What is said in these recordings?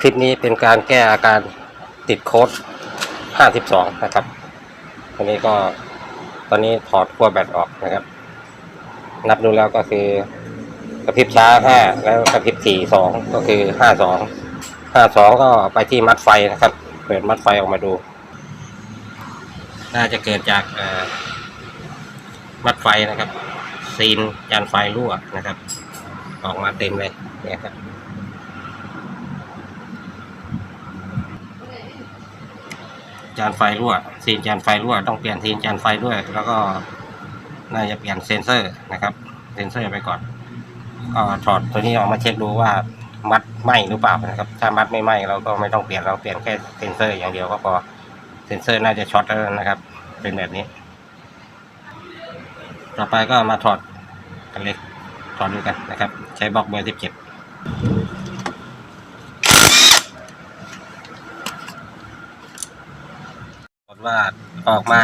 คลิปนี้เป็นการแก้อาการติดโค้ด 52 นะครับอันนี้ก็ตอนนี้ถอดขั้วแบตออกนะครับ นับดูแล้วก็คือกระพริบช้า 5 แล้วกระพริบ 4 2 ก็คือ 52 52 ก็ไปที่มัดไฟนะครับ เปิดมัดไฟออกมาดู น่าจะเกิดจากมัดไฟนะครับ ซีนยานไฟรั่วนะครับ ออกมาเต็มเลยเนี่ยครับ จานไฟรั่วซีนจานไฟรั่วต้องเปลี่ยนซีนจานไฟด้วย แล้วก็น่าจะเปลี่ยนเซนเซอร์นะครับ เซนเซอร์ไปก่อนก็ถอดตัวนี้ออกมาเช็คดูว่ามัดไหมหรือเปล่านะครับ ถ้ามัดไม่ไหมเราก็ไม่ต้องเปลี่ยนเราเปลี่ยนแค่เซนเซอร์อย่างเดียวก็พอเซนเซอร์น่าจะช็อตแล้วนะครับ เป็นแบบนี้ ต่อไปก็มาถอดกันเล็กถอดดูกันนะครับ ใช้บล็อกเบอร์สิบเจ็ด ปรากฏ ว่าออกมา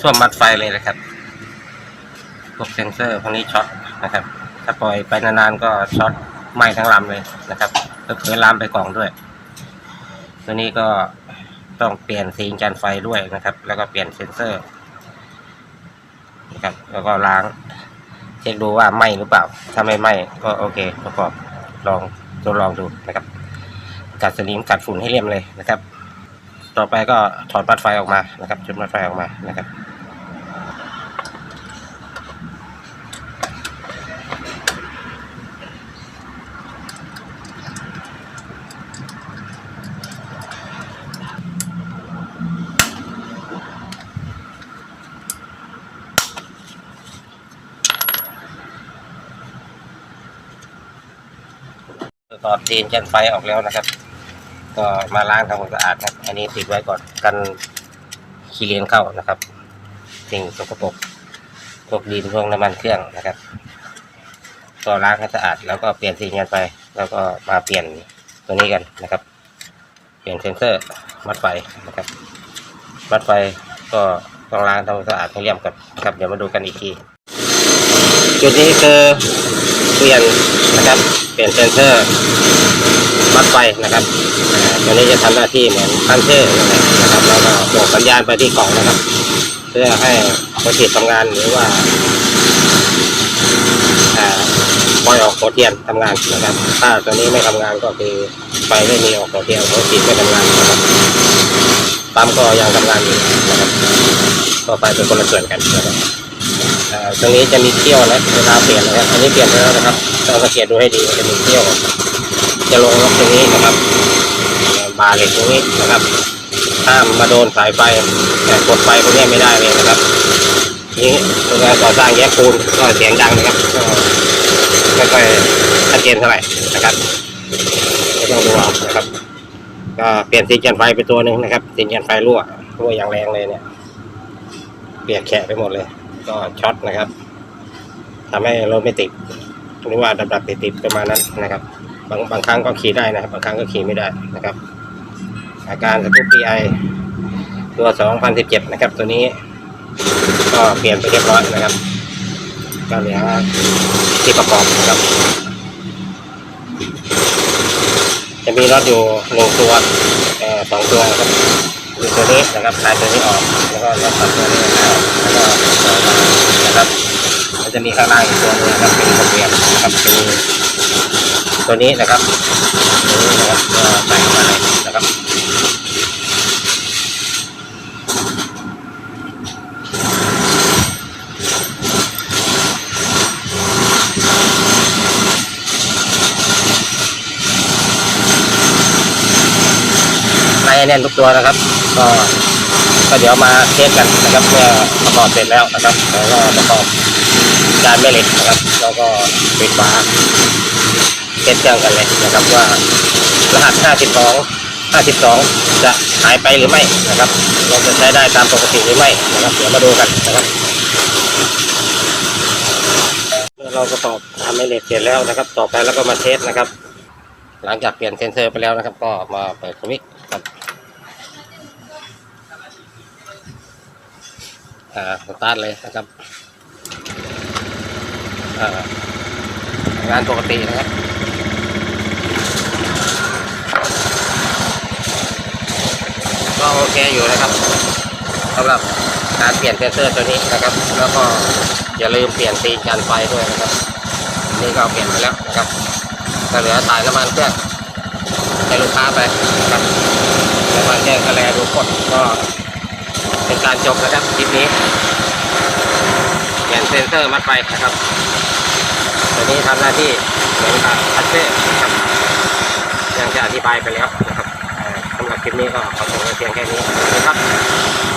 ท่วมมัดไฟเลยนะครับพวกเซนเซอร์พวกนี้ช็อตนะครับ ถ้าปล่อยไปนานๆก็ช็อตไหม้ทั้งลำเลยนะครับแล้วเผลอลามไปกล่องด้วย ตัวนี้ก็ต้องเปลี่ยนซีจานไฟด้วยนะครับ แล้วก็เปลี่ยนเซนเซอร์นะครับ แล้วก็ล้าง เช็คดูว่าไหม้หรือเปล่า ถ้าไม่ไหม้ก็โอเคประกอบลองทดลองดูนะครับ กัดสนิมกัดฝุ่นให้เรียบเลยนะครับ ต่อไปก็ถอดปลั๊กไฟออกมานะครับจุดปลั๊กไฟออกมานะครับถอดซีนจันไฟออกแล้วนะครับ ก็มาล้างทำความสะอาดครับ อันนี้ติดไว้ก่อนกันขี้เลียนเข้านะครับ สิ่งสกปรกพวกดินพวกน้ำมันเครื่องนะครับก็ล้างให้สะอาด แล้วก็เปลี่ยนสีเงินไป แล้วก็มาเปลี่ยนตัวนี้กันนะครับ เปลี่ยนเซนเซอร์มัดไฟนะครับ มัดไฟก็ต้องล้างทำความสะอาดให้เรียบก่อนครับเดี๋ยวมาดูกันอีกทีจุดนี้คือเปลี่ยนนะครับ เปลี่ยนเซนเซอร์ มัดไฟนะครับตัวนี้จะทำหน้าที่เหมือนคันเชอร์นั่นแหละนะครับแล้วก็ส่งสัญญาณไปที่กล่องนะครับ เพื่อให้ตัวฉีดทำงานหรือว่าอ่าปล่อยออกหัวเทียนทำงานนะครับ ถ้าตัวนี้ไม่ทำงานก็คือไฟไม่มีออกหัวเทียนหัวฉีดไม่ทำงานนะครับปั๊มก็ยังทำงานอยู่นะครับก็ไปเป็นคนละส่วนกันนะครับตรงนี้จะมีเที่ยวนะเวลาเปลี่ยนนะครับอันนี้เปลี่ยนไปแล้วนะครับต้องสังเกตดูให้ดีจะมีเที่ยว จะลงล็อกตรงนี้นะครับบาเหล็กตรงนี้นะครับห้ามมาโดนสายไฟแต่กดไฟพวกนี้ไม่ได้เลยนะครับนี่ตัวการก่อสร้างแยกปูนก็เสียงดังนะครับก็ไม่ค่อยชัดเจนเท่าไหร่นะครับก็ต้องดูเอานะครับก็เปลี่ยนสีเกียนไฟไปตัวหนึ่งนะครับสีเกียนไฟรั่วรั่วอย่างแรงเลยเนี่ยเปียกแฉะไปหมดเลย ก็ช็อตนะครับทำให้รถไม่ติดหรือว่าดับๆติดๆประมาณนั้นนะครับ บางบางครั้งก็ขี่ได้นะครับ บางครั้งก็ขี่ไม่ได้นะครับ อาการสกูปปีไอตัว 2017 นะครับ ตัวนี้ ก็เปลี่ยนไปเรียบร้อยนะครับ ก็เหลือที่ประกอบนะครับ จะมีน็อยู่หนึ่งตัวสองตัวนะครับคือตัวนี้นะครับคลายตัวนี้ออก แล้วก็น็อตตัดตัวนี้ออกแล้วก็นะครับมันจะมีข้างล่างอีกตัวหนึงนะครับเป็นระเบียบนะครับเป็น ตัวนี้นะครับตัวนี้นะครับก็ใส่เข้ามาเลยนะครับในแน่นทุกตัวนะครับ ก็ก็เดี๋ยวมาเทสกันนะครับเมื่อประกอบเสร็จแล้วนะครับแล้วก็ประกอบจานแม่เหล็กนะครับ แล้วก็ปิดฝา ทสเครื่องกันเลยนะครับว่ารหัส 52 52 จะหายไปหรือไม่นะครับเราจะใช้ได้ตามปกติหรือไม่นะครับเดี๋ยวมาดูกันนะครับเมื่อเราประกอบทำแม่เหล็กเสร็จแล้วนะครับ ต่อไปแล้วก็มาเทสนะครับ หลังจากเปลี่ยนเซนเซอร์ไปแล้วนะครับ ก็มาเปิดสวิตช์ครับอ่าสตาร์ทเลยนะครับอ่างานปกตินะครับ็โอเคอยู่นะครับสำหรับการเปลี่ยนเซนเซอร์ตัวนี้นะครับ แล้วก็อย่าลืมเปลี่ยนตีนกันไฟด้วยนะครับ นี่ก็เปลี่ยนไปแล้วนะครับก็เหลือสายน้ำมันเครื่องให้ลูกค้าไปนะครับแล้วมาแจ้งกระแลดูกดก็เป็นการจบนะครับคลิปนี้เปลี่ยนเซนเซอร์มัดไปนะครับตัวนี้ทำหน้าที่เหมือนกับพัชเช่นะครับย่างที่อธิบายไปแล้วนะครับ คลิปนี้ก็ขอจบไว้เพียงแค่นี้นะครับ